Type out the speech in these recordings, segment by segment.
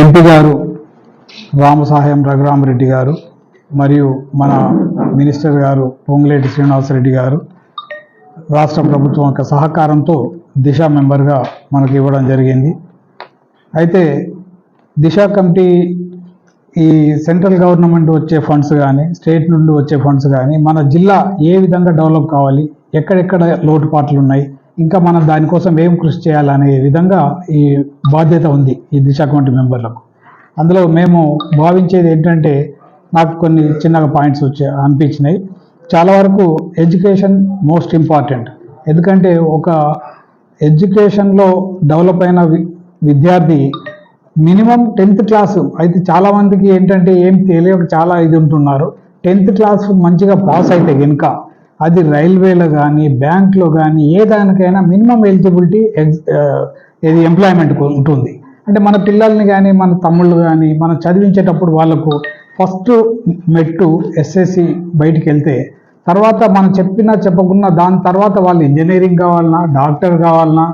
MP గారు రామసాహెం రఘురామరెడ్డి గారు మరియు మన మినిస్టర్ గారు పొంగులేటి శ్రీనివాసరెడ్డి గారు రాష్ట్ర ప్రభుత్వం యొక్క సహకారంతో దిశ మెంబర్గా మనకు ఇవ్వడం జరిగింది. అయితే దిశ కమిటీ ఈ సెంట్రల్ గవర్నమెంట్ వచ్చే ఫండ్స్ కానీ స్టేట్ నుండి వచ్చే ఫండ్స్ కానీ మన జిల్లా ఏ విధంగా డెవలప్ కావాలి ఎక్కడెక్కడ లోటుపాట్లు ఉన్నాయి ఇంకా మనం దానికోసం ఏం కృషి చేయాలనే విధంగా ఈ బాధ్యత ఉంది ఈ దిశ కమిటీ మెంబర్లకు. అందులో మేము భావించేది ఏంటంటే నాకు కొన్ని చిన్నగా పాయింట్స్ వచ్చే అనిపించినాయి. చాలా వరకు ఎడ్యుకేషన్ మోస్ట్ ఇంపార్టెంట్. ఎందుకంటే ఒక ఎడ్యుకేషన్లో డెవలప్ అయిన వి- విద్యార్థి మినిమం టెన్త్ క్లాసు అయితే చాలా మందికి ఏంటంటే ఏం తెలియక చాలా ఇది ఉంటున్నారు. టెన్త్ క్లాస్ మంచిగా పాస్ అయితే కనుక అది రైల్వేలో కానీ బ్యాంక్లో కానీ ఏ దానికైనా మినిమం ఎలిజిబిలిటీ ఇది ఎంప్లాయ్మెంట్ ఉంటుంది. అంటే మన పిల్లల్ని కానీ మన తమ్ముళ్ళు కానీ మనం చదివించేటప్పుడు వాళ్ళకు ఫస్ట్ మెట్టు ఎస్ఎస్సి బయటికి వెళ్తే తర్వాత మనం చెప్పినా చెప్పకున్నా దాని తర్వాత వాళ్ళు ఇంజనీరింగ్ కావాలన్నా డాక్టర్ కావాలన్నా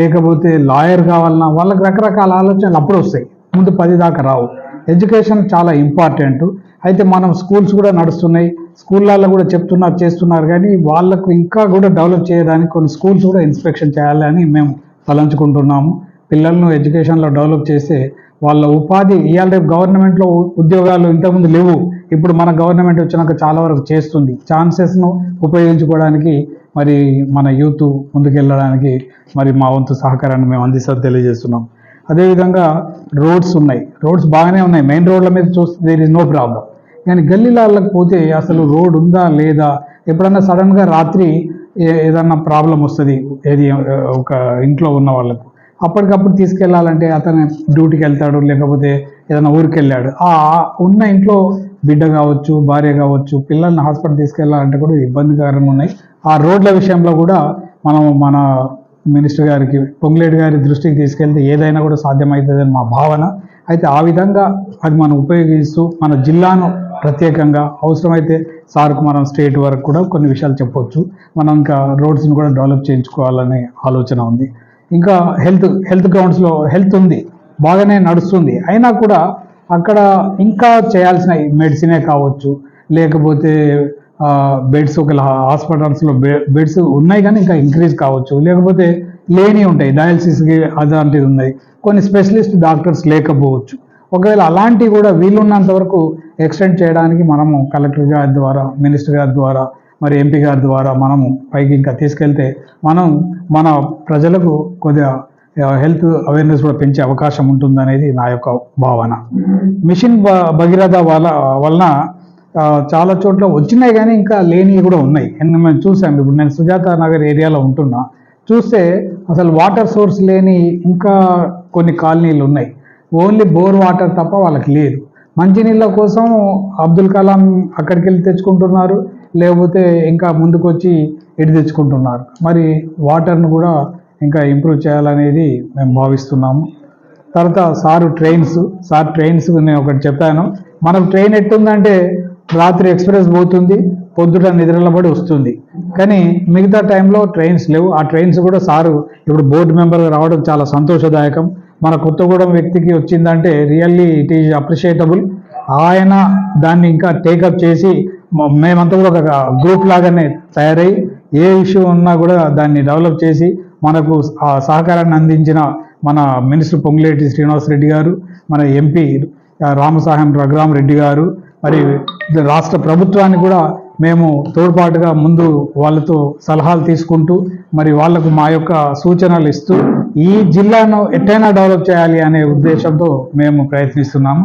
లేకపోతే లాయర్ కావాలన్నా వాళ్ళకి రకరకాల ఆలోచనలు అప్పుడు వస్తాయి. ముందు పది దాకా రావు. ఎడ్యుకేషన్ చాలా ఇంపార్టెంట్. అయితే మనం స్కూల్స్ కూడా నడుస్తున్నాయి. స్కూళ్ళల్లో కూడా చెప్తున్నారు చేస్తున్నారు. కానీ వాళ్ళకు ఇంకా కూడా డెవలప్ చేయడానికి కొన్ని స్కూల్స్ కూడా ఇన్స్పెక్షన్ చేయాలని మేము తలంచుకుంటున్నాము. పిల్లలను ఎడ్యుకేషన్లో డెవలప్ చేస్తే వాళ్ళ ఉపాధి ఇవాళ రేపు గవర్నమెంట్లో ఉద్యోగాలు ఇంతకుముందు లేవు. ఇప్పుడు మన గవర్నమెంట్ వచ్చినాక చాలా వరకు చేస్తుంది. ఛాన్సెస్ను ఉపయోగించుకోవడానికి మరి మన యూత్ ముందుకెళ్ళడానికి మరి మా వంతు సహకారాన్ని మేము అందిస్తారు తెలియజేస్తున్నాం. అదేవిధంగా రోడ్స్ ఉన్నాయి. రోడ్స్ బాగానే ఉన్నాయి. మెయిన్ రోడ్ల మీద చూస్తే దేర్ ఇస్ నో ప్రాబ్లం కానీ గల్లీలాళ్ళకి పోతే అసలు రోడ్ ఉందా లేదా? ఎప్పుడన్నా సడన్గా రాత్రి ఏదన్నా ప్రాబ్లం వస్తుంది? ఏది ఒక ఇంట్లో ఉన్న వాళ్ళకు. అప్పటికప్పుడు తీసుకెళ్ళాలంటే అతను డ్యూటీకి వెళ్తాడు లేకపోతే ఏదైనా ఊరికి వెళ్ళాడు ఆ ఉన్న ఇంట్లో బిడ్డ కావచ్చు భార్య కావచ్చు పిల్లల్ని హాస్పిటల్ తీసుకెళ్ళాలంటే కూడా ఇబ్బందికరంగా ఉన్నాయి. ఆ రోడ్ల విషయంలో కూడా మనం మన మినిస్టర్ గారికి పొంగులేటి గారి దృష్టికి తీసుకెళ్తే ఏదైనా కూడా సాధ్యమవుతుందని మా భావన. అయితే ఆ విధంగా అది మనం ఉపయోగిస్తూ మన జిల్లాను ప్రత్యేకంగా అవసరమైతే సార్కు మనం స్టేట్ వరకు కూడా కొన్ని విషయాలు చెప్పొచ్చు. మనం ఇంకా రోడ్స్ని కూడా డెవలప్ చేయించుకోవాలనే ఆలోచన ఉంది. ఇంకా హెల్త్ హెల్త్ గ్రౌండ్స్లో హెల్త్ ఉంది. బాగానే నడుస్తుంది. అయినా కూడా అక్కడ ఇంకా చేయాల్సిన మెడిసినే కావచ్చు. లేకపోతే బెడ్స్ ఒక హాస్పిటల్స్లో బెడ్స్ ఉన్నాయి కానీ ఇంకా ఇంక్రీజ్ కావచ్చు. లేకపోతే లేని ఉంటాయి. డయాలసిస్కి అలాంటివి ఉన్నాయి. కొన్ని స్పెషలిస్ట్ డాక్టర్స్ లేకపోవచ్చు. ఒకవేళ అలాంటివి కూడా వీలున్నంత వరకు ఎక్స్టెండ్ చేయడానికి మనము కలెక్టర్ గారి ద్వారా మినిస్టర్ గారి ద్వారా మరి ఎంపీ గారి ద్వారా మనము పైకి ఇంకా తీసుకెళ్తే మనం మన ప్రజలకు కొద్దిగా హెల్త్ అవేర్నెస్ కూడా పెంచే అవకాశం ఉంటుందనేది నా యొక్క భావన. మిషన్ భ- భగీరథ వల్ల వలన చాలా చోట్ల వచ్చినాయి కానీ ఇంకా లేనివి కూడా ఉన్నాయి. మేము చూసాం ఇప్పుడు నేను సుజాత నగర్ ఏరియాలో ఉంటున్నా. చూస్తే అసలు వాటర్ సోర్స్ లేని ఇంకా కొన్ని కాలనీలు ఉన్నాయి. ఓన్లీ బోర్ వాటర్ తప్ప వాళ్ళకి లేదు. మంచినీళ్ళ కోసం అబ్దుల్ కలాం అక్కడికి వెళ్ళి తెచ్చుకుంటున్నారు లేకపోతే ఇంకా ముందుకు వచ్చి ఇటు తెచ్చుకుంటున్నారు. మరి వాటర్ను కూడా ఇంకా ఇంప్రూవ్ చేయాలనేది మేము భావిస్తున్నాము. తర్వాత సారు ట్రైన్స్ సార్ ట్రైన్స్ నేను ఒకటి చెప్పాను. మనం ట్రైన్ ఎట్టుందంటే రాత్రి ఎక్స్ప్రెస్ పోతుంది పొద్దుట నిద్రలబడి వస్తుంది. కానీ మిగతా టైంలో ట్రైన్స్ లేవు. ఆ ట్రైన్స్ కూడా సారు ఇప్పుడు బోర్డు మెంబర్ రావడం చాలా సంతోషదాయకం. మన కొత్తగూడెం వ్యక్తికి వచ్చిందంటే రియల్లీ ఇట్ ఈజ్ అప్రిషియేటబుల్. ఆయన దాన్ని ఇంకా టేకప్ చేసి మేమంతా కూడా ఒక గ్రూప్ లాగానే తయారై ఏ ఇష్యూ ఉన్నా కూడా దాన్ని డెవలప్ చేసి మనకు ఆ సహకారాన్ని అందించిన మన మినిస్టర్ పొంగులేటి శ్రీనివాస్ రెడ్డి గారు మన ఎంపీ రామసాహెం రఘురామ్ రెడ్డి గారు మరి రాష్ట్ర ప్రభుత్వాన్ని కూడా మేము తోడ్పాటుగా ముందు వాళ్ళతో సలహాలు తీసుకుంటూ మరి వాళ్ళకు మా యొక్క సూచనలు ఇస్తూ ఈ జిల్లాను ఎట్టైనా డెవలప్ చేయాలి అనే ఉద్దేశంతో మేము ప్రయత్నిస్తున్నాము.